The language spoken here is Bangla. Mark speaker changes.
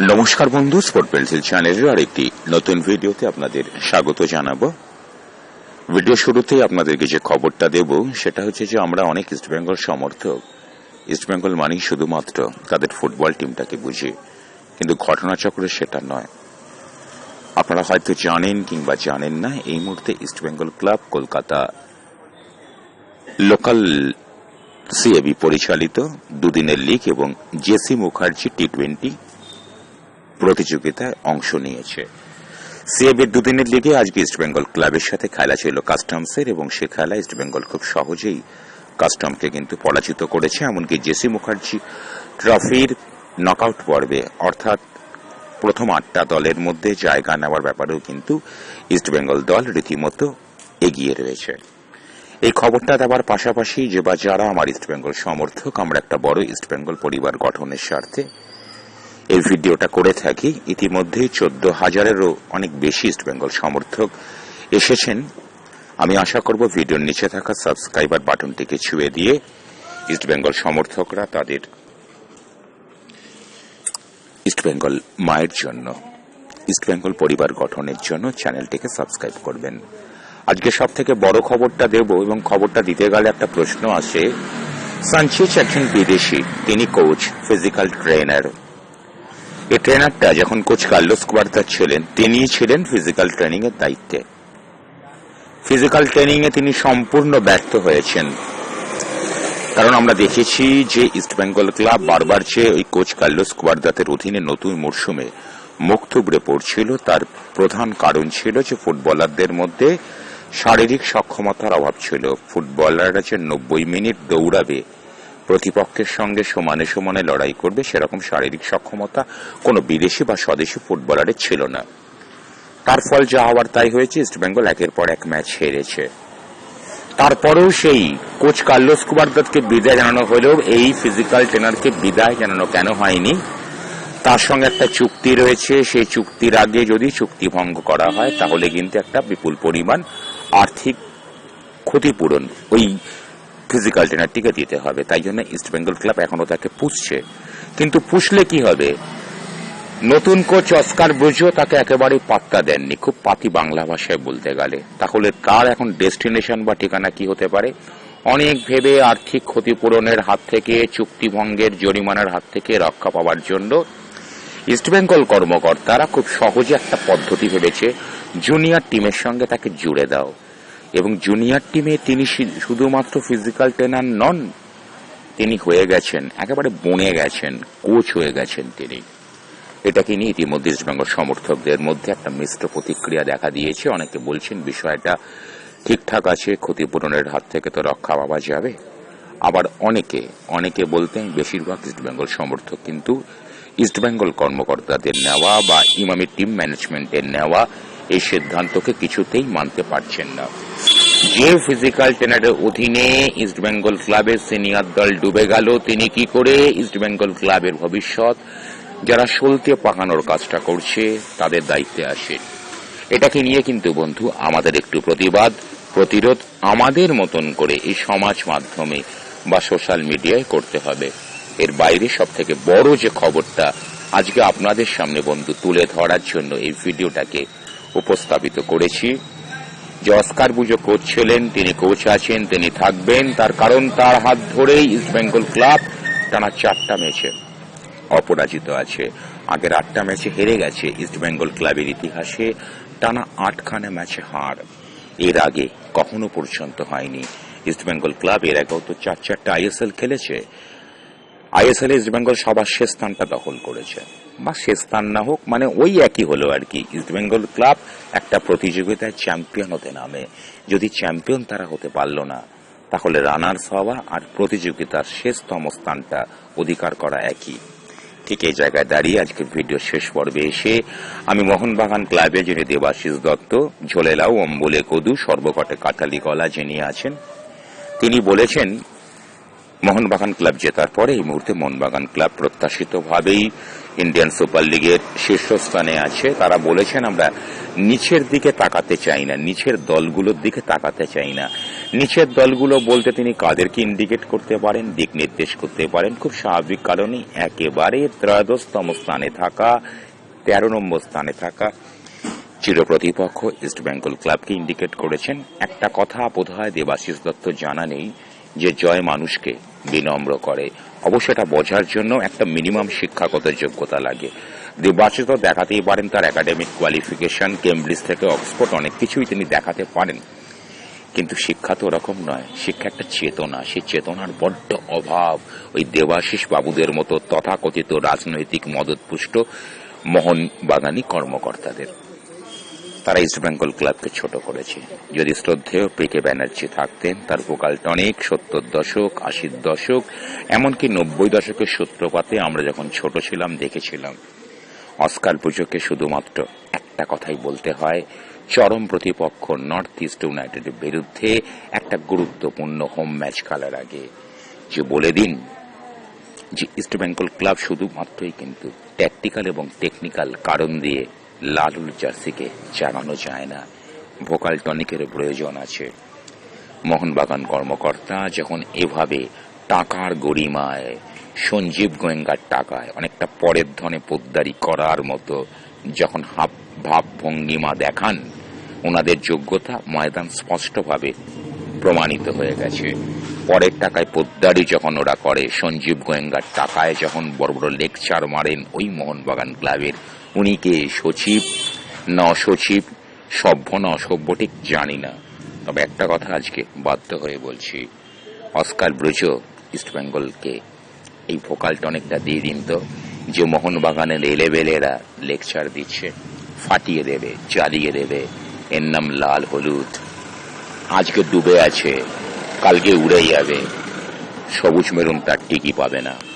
Speaker 1: নমস্কার বন্ধু স্পোর্ট পেন্সিল চ্যানেলের আর একটি নতুন ভিডিওতে আপনাদের স্বাগত জানাব। ভিডিও শুরুতেই আপনাদেরকে যে খবরটা দেব, সেটা হচ্ছে যে আমরা অনেক ইস্টবেঙ্গল সমর্থক। ইস্টবেঙ্গল মানেই শুধুমাত্র তাদের ফুটবল টিমটাকে বুঝি, কিন্তু ঘটনাচক্রে সেটা নয়। আপনারা হয়তো জানেন কিংবা জানেন না, এই মুহূর্তে East Bengal club Kolkata local CAB পরিচালিত দুদিনের লিগ এবং জেসি মুখার্জি টি টোয়েন্টি প্রতিযোগিতায় অংশ নিয়েছে। সিএবির দুদিনের লিগে আজকে ইস্টবেঙ্গল ক্লাবের সাথে খেলা ছিল কাস্টমসের এবং সে খেলা ইস্টবেঙ্গল খুব সহজেই কাস্টমকে কিন্তু পরাজিত করেছে। এমনকি জেসি মুখার্জি ট্রফির নকআউট পর্বে, অর্থাৎ প্রথম আটটা দলের মধ্যে জায়গা নেওয়ার ব্যাপারেও কিন্তু ইস্টবেঙ্গল দল রীতিমতো এগিয়ে রয়েছে। এই খবরটা দেওয়ার পাশাপাশি যে বা যারা আমার ইস্টবেঙ্গল সমর্থক, আমরা একটা বড় ইস্টবেঙ্গল পরিবার গঠনের স্বার্থে এই ভিডিওটা করে থাকি। ইতিমধ্যেই চোদ্দ হাজারেরও অনেক বেশি ইস্টবেঙ্গল সমর্থক এসেছেন। আমি আশা করব ভিডিওর নিচে থাকা সাবস্ক্রাইবার বাটনটিকে ছুঁয়ে দিয়ে ইস্টবেঙ্গল সমর্থকরা তাদের ইস্টবেঙ্গল মায়ের জন্য ইস্টবেঙ্গল পরিবার গঠনের জন্য চ্যানেলটিকে সাবস্ক্রাইব করবেন। আজকে সব থেকে বড় খবরটা দেব এবং খবরটা দিতে গেলে একটা প্রশ্ন আসে। সানচেজ একজন বিদেশি, তিনি কোচ ফিজিক্যাল ট্রেনার এই ট্রেনারটা যখন কোচ কার্লোস কুয়ার্তার ছিলেন তিনি ছিলেন ফিজিক্যাল ট্রেনিং এর দায়িত্বে। ফিজিক্যাল ট্রেনিং এ তিনি সম্পূর্ণ ব্যর্থ হয়েছেন। কারণ আমরা দেখেছি যে ইস্টবেঙ্গল ক্লাব বারবার যে ওই কোচ কার্লোস কুয়ার্দাতের অধীনে নতুন মরশুমে মুখ থুবড়ে পড়ছিল, তার প্রধান কারণ ছিল যে ফুটবলারদের মধ্যে শারীরিক সক্ষমতার অভাব ছিল। ফুটবলাররা যে নব্বই মিনিট দৌড়াবে প্রতিপক্ষের সঙ্গে সমানে সমানে লড়াই করবে সেরকম শারীরিক সক্ষমতা কোনো বিদেশি বা স্বদেশি ফুটবলারের ছিল না। তার ফল যা হওয়ার তাই হয়েছে ইস্টবেঙ্গল একের পর এক ম্যাচ হেরেছে। তারপরেও সেই কোচ কার্লোস কুবারদাতকে বিদায় জানানো হলেও এই ফিজিক্যাল ট্রেনারকে বিদায় জানানো কেন হয়নি? তার সঙ্গে একটা চুক্তি রয়েছে, সেই চুক্তির আগে যদি চুক্তি ভঙ্গ করা হয়, তাহলে কিন্তু একটা বিপুল পরিমাণ আর্থিক ক্ষতিপূরণ। ওই ফিজিক্যাল ট্রেনারটিকে দিতে হবে। তাই জন্য ইস্টবেঙ্গল ক্লাব এখনও তাকে পুষছে। কিন্তু পুষলে কি হবে? নতুন কোচ অস্কার ব্রুজো তাকে একেবারে পাত্তা দেননি। খুব পাতি বাংলা ভাষায় বলতে গেলে। তাহলে তার এখন ডেস্টিনেশন বা ঠিকানা কি হতে পারে? অনেক ভেবে আর্থিক ক্ষতিপূরণের হাত থেকে, চুক্তিভঙ্গের জরিমানার হাত থেকে রক্ষা পাওয়ার জন্য ইস্টবেঙ্গল কর্মকর্তারা খুব সহজে একটা পদ্ধতি ভেবেছে জুনিয়র টিমের সঙ্গে তাকে জুড়ে দাও। এবং জুনিয়র টিমে তিনি শুধুমাত্র ফিজিক্যাল ট্রেনার নন, তিনি হয়ে গেছেন, একেবারে বনে গেছেন কোচ হয়ে গেছেন তিনি। এটাকে নিয়ে ইতিমধ্যে ইস্টবেঙ্গল সমর্থকদের মধ্যে একটা মিশ্র প্রতিক্রিয়া দেখা দিয়েছে। অনেকে বলছেন বিষয়টা ঠিকঠাক আছে, ক্ষতিপূরণের হাত থেকে তো রক্ষা পাওয়া যাবে। আবার অনেকে অনেকে বলতেন বেশিরভাগ ইস্টবেঙ্গল সমর্থক কিন্তু ইস্টবেঙ্গল কর্মকর্তাদের নেওয়া বা ইমামি টিম ম্যানেজমেন্টের নেওয়া এই সিদ্ধান্তকে কিছুতেই মানতে পারছেন না। যে ফিজিক্যাল ট্রেনারের অধীনে ইস্টবেঙ্গল ক্লাবের সিনিয়র দল ডুবে গেল, তিনি কি করে ইস্টবেঙ্গল ক্লাবের ভবিষ্যৎ, যারা সলতে পাকানোর কাজটা করছে, তাদের দায়িত্বে আসে। এটাকে নিয়ে কিন্তু বন্ধু, আমাদের একটু প্রতিবাদ, প্রতিরোধ আমাদের মতন করে এই সমাজ মাধ্যমে বা সোশ্যাল মিডিয়ায় করতে হবে। এর বাইরে সব থেকে বড় যে খবরটা আজকে আপনাদের সামনে বন্ধু, তুলে ধরার জন্য এই ভিডিওটাকে উপস্থাপিত করেছি। যে অস্কার বুজো কোচ ছিলেন তিনি কোচ আছেন, তিনি থাকবেন। তার কারণ তার হাত ধরেই ইস্টবেঙ্গল ক্লাব টানা চারটা ম্যাচে অপরাজিত আছে। আগের আটটা ম্যাচে হেরে গেছে ইস্টবেঙ্গল ক্লাবের ইতিহাসে, টানা আটখানা ম্যাচে হার। এর আগে কখনো পর্যন্ত হয়নি। ইস্টবেঙ্গল ক্লাব এর আগেও তো চার চারটা আইএসএল খেলেছে। আইএসএল ইস্টবেঙ্গল সবার শেষ স্থানটা দখল করেছে। বা শেষ স্থান না হোক মানে ওই একই হলো আর কি। ইস্টবেঙ্গল ক্লাব একটা প্রতিযোগিতায় চ্যাম্পিয়ন হতে নামে। যদি চ্যাম্পিয়ন তারা হতে পারল না, তাহলে রানার্স হওয়া আর প্রতিযোগিতার শেষতম স্থানটা অধিকার করা একই। ঠিক এই জায়গায় দাঁড়িয়ে আজকে ভিডিও শেষ পর্বে এসে আমি মোহনবাগান ক্লাবে যিনি দেবাশিস দত্ত, ঝোলেলাও, অম্বুলে কদু, সর্বকটে কাঠালি গলা যিনি আছেন, তিনি বলেছেন মোহনবাগান ক্লাব জেতার পরে এই মুহূর্তে মোহনবাগান ক্লাব প্রত্যাশিতভাবেই ইন্ডিয়ান সুপার লিগের শীর্ষস্থানে আছে। তারা বলেছেন, আমরা নিচের দিকে তাকাতে চাই না, নিচের দলগুলোর দিকে তাকাতে চাই না। নিচের দলগুলো বলতে তিনি কাদেরকে ইন্ডিকেট করতে পারেন, দিক নির্দেশ করতে পারেন। খুব স্বাভাবিক কারণেই একেবারে ত্রয়োদশতম স্থানে থাকা, তেরো নম্বর স্থানে থাকা চিরপ্রতিপক্ষ ইস্ট বেঙ্গল ক্লাবকে ইন্ডিকেট করেছেন। একটা কথা বোধহয় দেবাশিস দত্ত জানা নেই যে জয় মানুষকে বিনম্র করে। অবশ্য এটা বোঝার জন্য একটা মিনিমাম শিক্ষাগত যোগ্যতা লাগে। দেবাশিস তো দেখাতেই পারেন তার একাডেমিক কোয়ালিফিকেশন কেমব্রিজ থেকে অক্সফোর্ড অনেক কিছুই তিনি দেখাতে পারেন। কিন্তু শিক্ষা তো ওরকম নয়। শিক্ষা একটা চেতনা। সেই চেতনার বড্ড অভাব। ওই দেবাশিস বাবুদের মতো তথাকথিত রাজনৈতিক মদতপুষ্ট মোহন বাগানি কর্মকর্তাদের। তারা ইস্ট বেঙ্গল ক্লাবকে ছোট করেছে। যদি শ্রদ্ধেয় পিকে ব্যানার্জি থাকতেন, তার ভোকাল টনিক সত্তর দশক, আশির দশক, এমনকি নব্বই দশকের সূত্রপাতে আমরা যখন ছোট ছিলাম, দেখেছিলাম। অস্কার পুজোকে শুধুমাত্র একটা কথাই বলতে হয়, চরম প্রতিপক্ষ নর্থ ইস্ট ইউনাইটেডের বিরুদ্ধে একটা গুরুত্বপূর্ণ হোম ম্যাচ খেলার আগে। যে বলে দিন যে ইস্ট বেঙ্গল ক্লাব শুধুমাত্রই কিন্তু ট্যাকটিক্যাল এবং টেকনিক্যাল কারণ দিয়ে লাল হলুদ জার্সিকে চালানো যায় না। ভোকাল টনিকের প্রয়োজন আছে। মোহনবাগান কর্মকর্তা যখন এভাবে টাকার গরিমায়, সঞ্জীব গোয়েঙ্গার টাকায়, অনেকটা পরের ধনে পোদ্দারি করার মতো যখন হাব, ভাব ভঙ্গিমা দেখান, ওনাদের যোগ্যতা ময়দান স্পষ্টভাবে প্রমাণিত হয়ে গেছে। পরের টাকায় পোদ্দারি যখন ওরা করে, সঞ্জীব গোয়েঙ্গার টাকায় যখন বড় বড় লেকচার মারেন ওই মোহনবাগান ক্লাবের উনি কে সচিব ন সচিব সভ্য না অসভ্য ঠিক জানি না। তবে একটা কথা আজকে বাধ্য হয়ে বলছি। অস্কার ব্রুজো ইস্টবেঙ্গলকে এই ভোকাল অনেকটা দিয়ে দিন তো, যে মোহনবাগানের এলেবেলেরা লেকচার দিচ্ছে, ফাটিয়ে দেবে, চালিয়ে দেবে, এর নাম লাল হলুদ। আজকে ডুবে আছে, কালকে উড়ে যাবে, সবুজ মেরুন তার টিকি পাবে না।